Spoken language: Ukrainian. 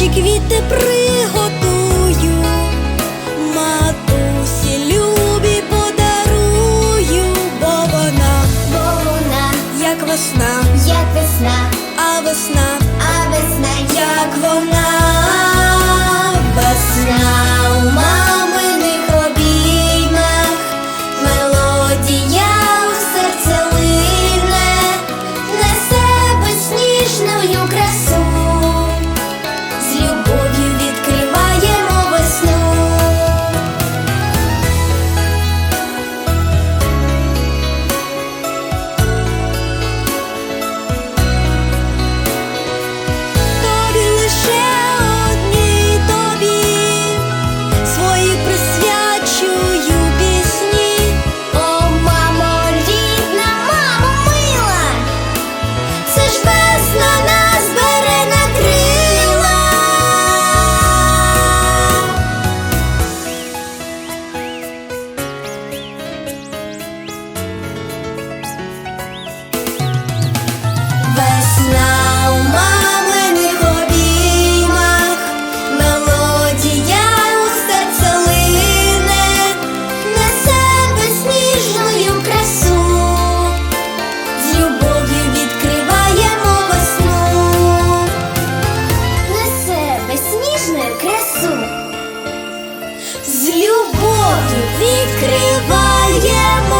Найкращі квіти приготую, матусі любі подарую, бо вона, Бо вона, як весна, як весна, а весна, красу. З любов'ю відкриваємо.